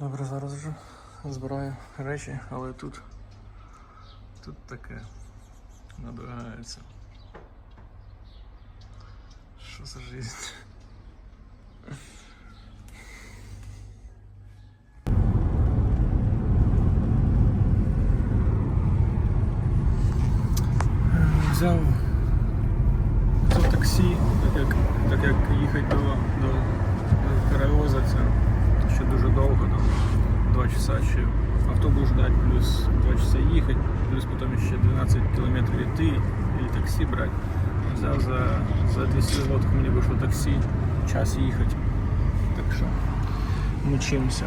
Добре, зараз вже збираю речі, але тут, тут таке надвигається. Що за Взяв, взяв таксі, так як, так як їхати до, до, до Карайоза це ще дуже довго, там 2 часа ще автобус ждать, плюс 2 часа ехать, плюс потом еще 12 километров йти или такси брать. Взяв за, за 200 злотих мне вышло такси, час ехать. Так что мучимося.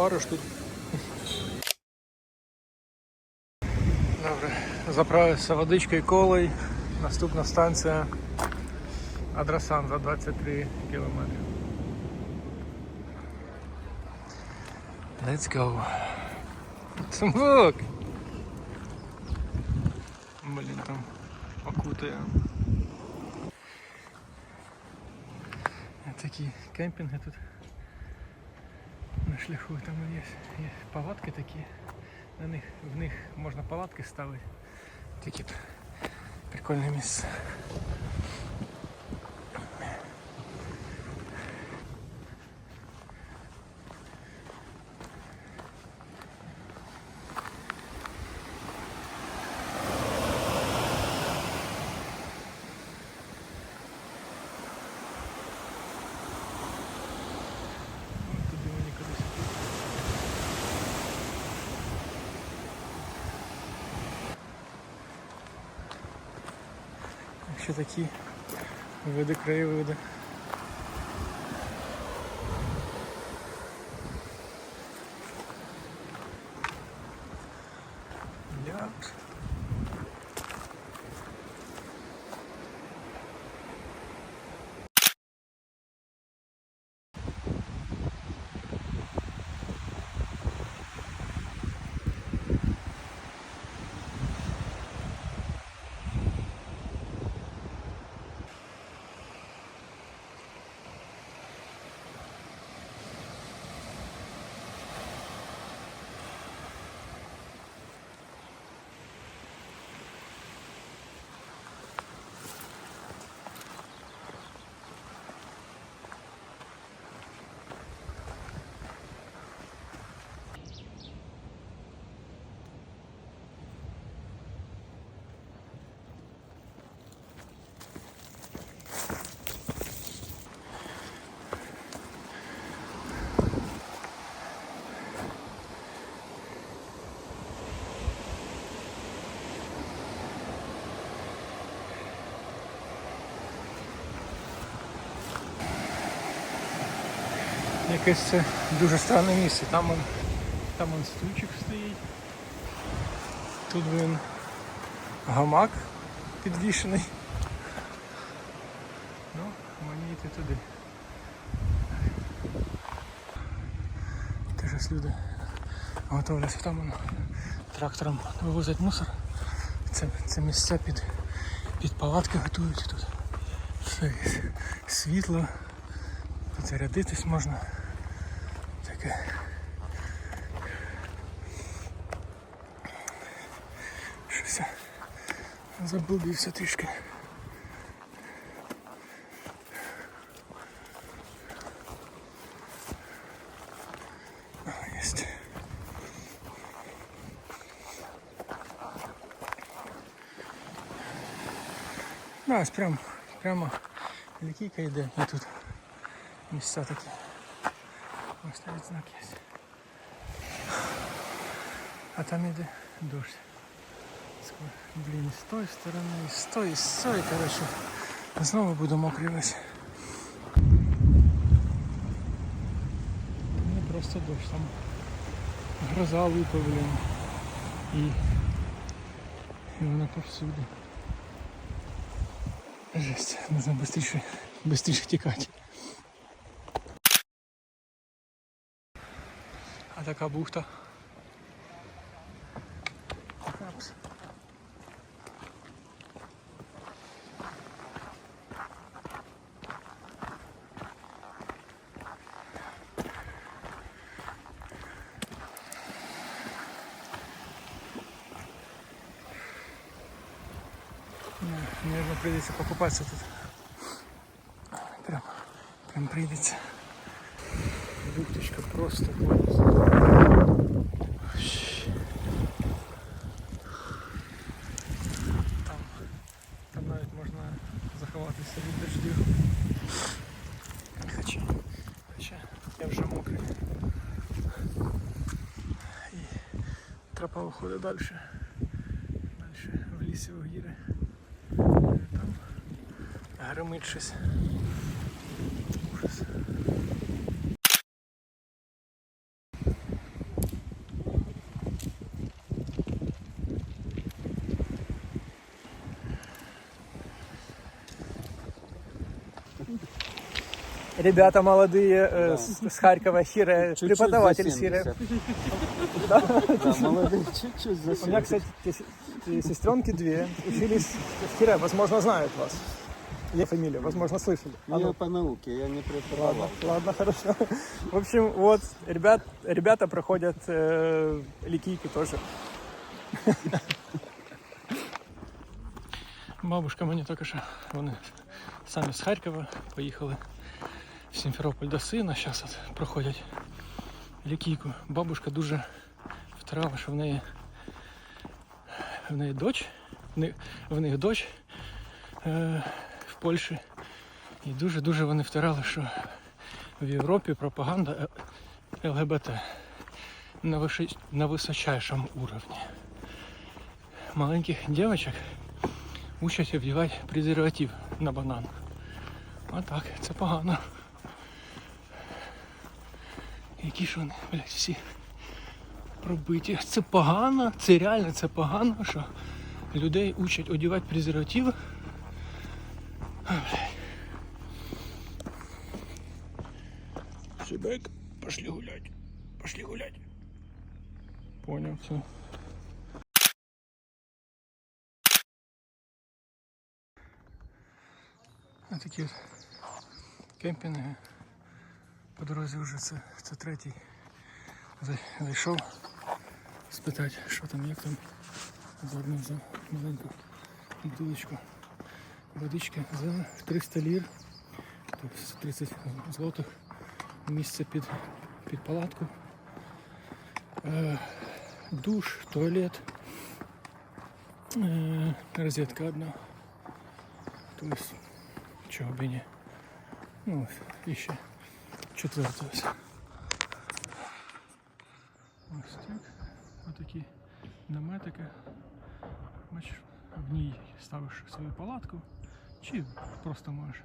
У тут. Добре, заправився водичкою колою. Наступна станція Адрасан за 23 кілометри. Let's go. Смок! Блін, там окутує. Такі кемпінги тут шляху. Там є, є палатки такі. На них, в них можна палатки ставити. Такі прикольне місце. От Туди мені кудись. Ще такі види краєвиди. Як? Якесь це дуже странне місце. Там он, там он стульчик стоїть. Тут він гамак підвішений. Ну, мені йти туди. Теж люди готовляться там он, трактором вивозять мусор. Це, це місце під, під палатки готують тут. Все світло. Зарядитись можна. Таке. Щось я заблудився трішки. Єсть. Да, прямо лікійка йде і тут місця такі. Ось навіть знак є. А там іде дощ. Блін, з тої сторони, з тої, з цієї, коротше. Знову буду мокрий. Не просто дощ, там гроза блін. І, і вона повсюди. Жесть, нужно быстрее, быстрее тікати. А така бухта. Наверное, придется покупаться тут. Прям, прям придется. Бухточка просто Там, там навіть можна заховатися від дождю. Хоча, хоча я вже мокрий. І тропа виходить далі. Далі в лісі в гіри. Там гримить щось. Ужас. Ребята молодые э, с, с Харькова, Хире, преподаватель Хире. Да, молодые, чуть-чуть за У меня, кстати, те- те сестренки две учились в Хире, возможно, знают вас. Я фамилию, возможно, слышали. А Я ну, по науке, я не преподавал. ладно, хорошо. В общем, вот, ребят, ребята проходят э, ликийку тоже. Бабушка мені тільки що вони самі з Харкова поїхали в Сімферополь до сина. Зараз от проходять лікійку. Бабушка дуже втирала, що в неї в неї дочь, в них, дочь е, в Польщі. І дуже-дуже вони втирали, що в Європі пропаганда Е- ЛГБТ на, виши- на височайшому уровні. Маленьких девочек учать вдівати презерватив на банан. А так, це погано. Які ж вони, блядь, всі пробиті. Це погано, це реально це погано, що людей учать одягати презерватив. А, блядь. Шибек, пошли гулять. Пошли гулять. Понял, все. А такі от кемпінги. По дорозі вже це, це третій. Зайшов спитати, що там, як там. Заодно взяв маленьку бутилочку водички за 300 лір, тобто 30 злотих. Місце під, під палатку. Е, душ, туалет. Е, розетка одна. Тобто чого б і ні. Ну, і ще четверта ось. Ось так. Отакі наметики. Бачиш, в ній ставиш свою палатку. Чи просто можеш,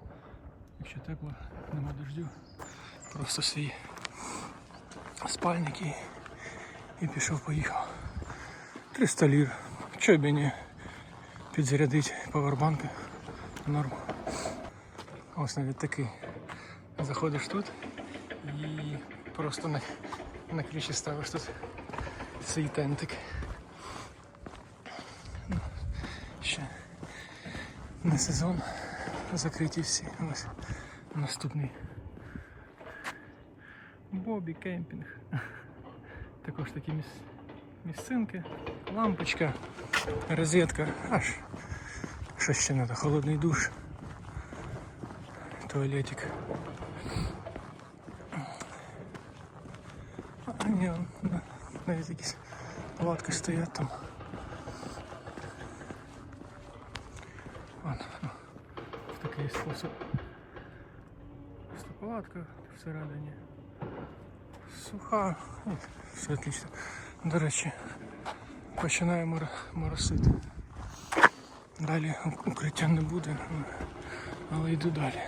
якщо тепло, нема дождю, просто свій спальник і, і пішов, поїхав. 300 лір. Чого б і ні підзарядить павербанки. Норм. Ось навіть такий. Заходиш тут і просто на, на криші ставиш тут свій тентик. Ну, ще не сезон. Закриті всі. Ось наступний. Бобі кемпінг. Також такі міс... місцинки, лампочка, розетка, аж що ще треба, холодний душ туалетик. А, ні, на- навіть якісь палатки стоять там. Ну, в такий спосіб. Просто палатка всередині. суха. Ну, Все отлично. До речі, починає мор... моросити. Далі укриття не буде, але йду далі.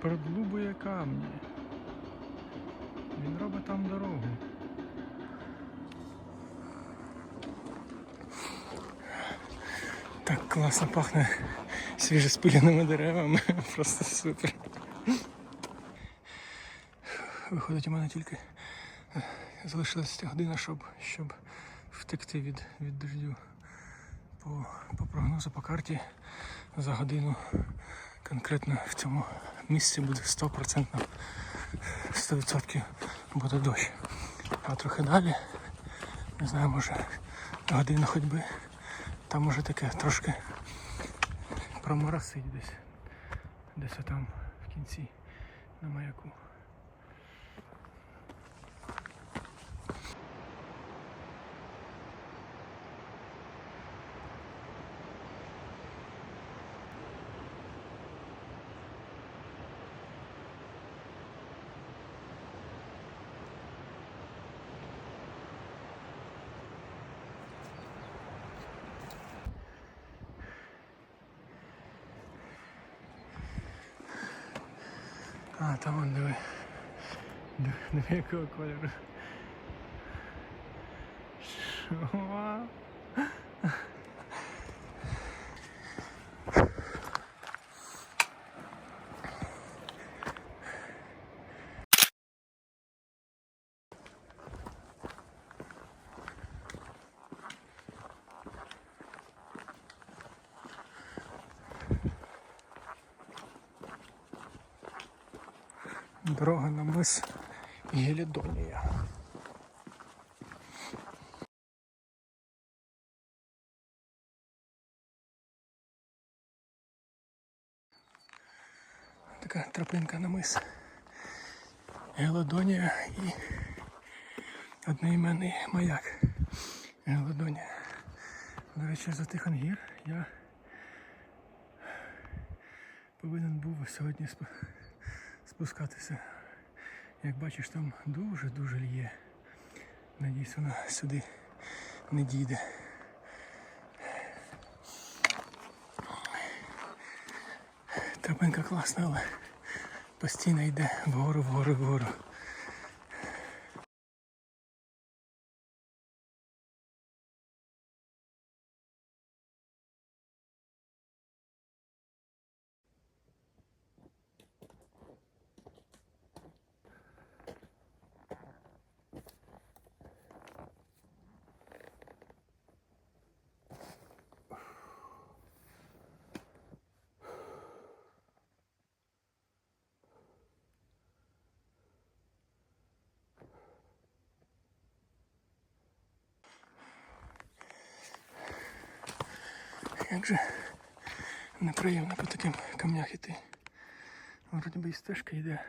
Продлубує камні. Він робить там дорогу. Так класно пахне свіжоспиленими деревами. Просто супер. Виходить, у мене тільки е, залишилася година, щоб, щоб втекти від, від дождю. По, по прогнозу по карті за годину конкретно в цьому місці буде 100%, 100% буде дощ. А трохи далі, не знаю, може година ходьби, там може таке трошки проморосить десь. Десь там в кінці на маяку. А, там вон диви. Диви, диви якого кольору. Що? Дорога на мис Гелідонія. Така тропинка на мис. Гелодонія і одноіменний маяк. Гелодонія. До речі, за Тихонгір я повинен був сьогодні сп- спускатися. Як бачиш, там дуже-дуже лє. Надіюсь, вона сюди не дійде. Тропинка класна, але постійно йде вгору, вгору, вгору. Як же неприємно по таким камнях іти. Вроді би і стежка йде,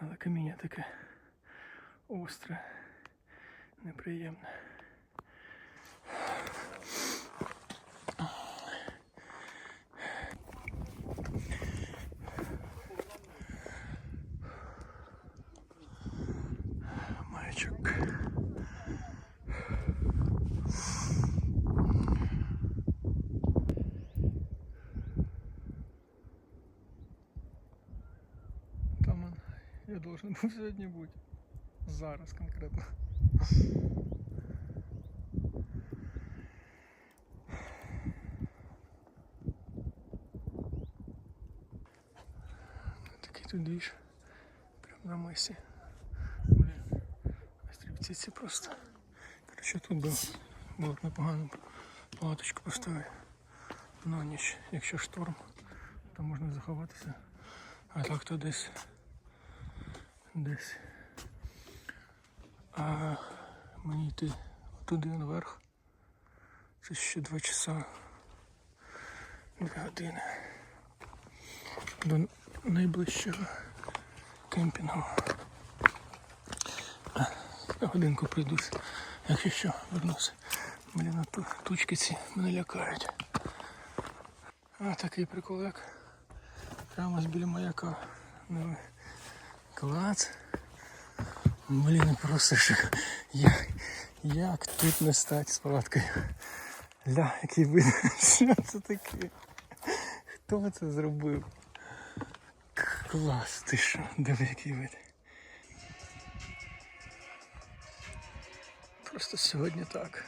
але каміння таке остре, неприємне. Маячок. Там он, я должен був сьогодні бути. Зараз конкретно. Такий тут двіж. Прям на мисі. Блін. Острівці ці просто. Короче, тут було, було б непогано палаточку поставити. На ніч, якщо шторм, то можна заховатися. А так то десь. Десь. А мені йти туди наверх. Це ще два часа. Дві години. До найближчого кемпінгу. За годинку прийдусь. Якщо що, вернусь. Блін, а тучки ці мене лякають. А такий прикол як Прямо біля маяка. Клац. Блін, просто що. Як, як тут не стати з палаткою? Ля, який вид. Що це таке? Хто це зробив? Клас, ти що? Диви, який вид. Просто сьогодні так.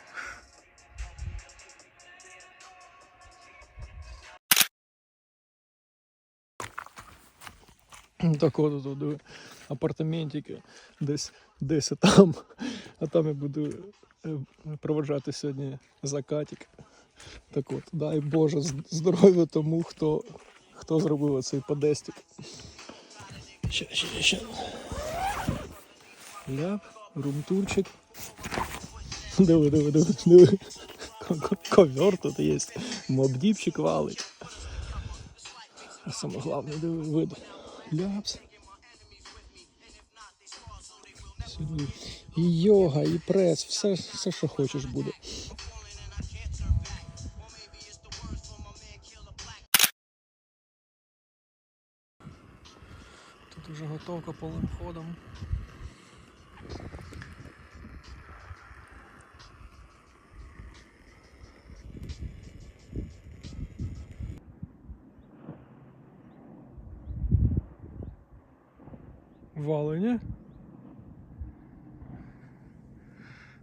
Так от тут апартаментики десь десь там. А там я буду е, проводжати сьогодні закатик. Так от, дай Боже здоров'я тому, хто, хто зробив цей подестик. Ще, ще, ще. Ляп, румтурчик. Диви, диви, диви, диви. Ко- ко- Ковер тут є. Мобдіпчик валить. А саме головне, диви, вид. Ляпс. Сюди. І йога, і прес, все, все, що хочеш буде. Тут уже готовка повним ходом.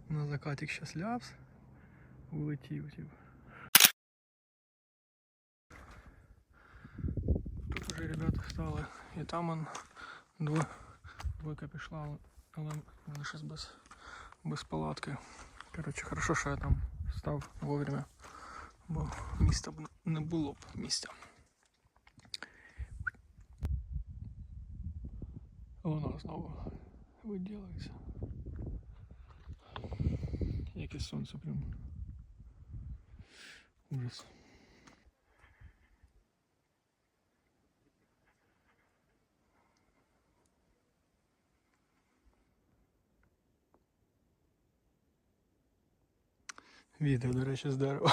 На закатик сейчас ляпс. Улетів, типу. Тут уже ребята встали. І там он дво, двойка пішла, але- але вони щось без, без палатки. Коротше, хорошо, що я там став вовремя, бо міста б не було б місця. Воно знову виділиться. Яке сонце прям. Ужас. Відео, до речі, з дерева.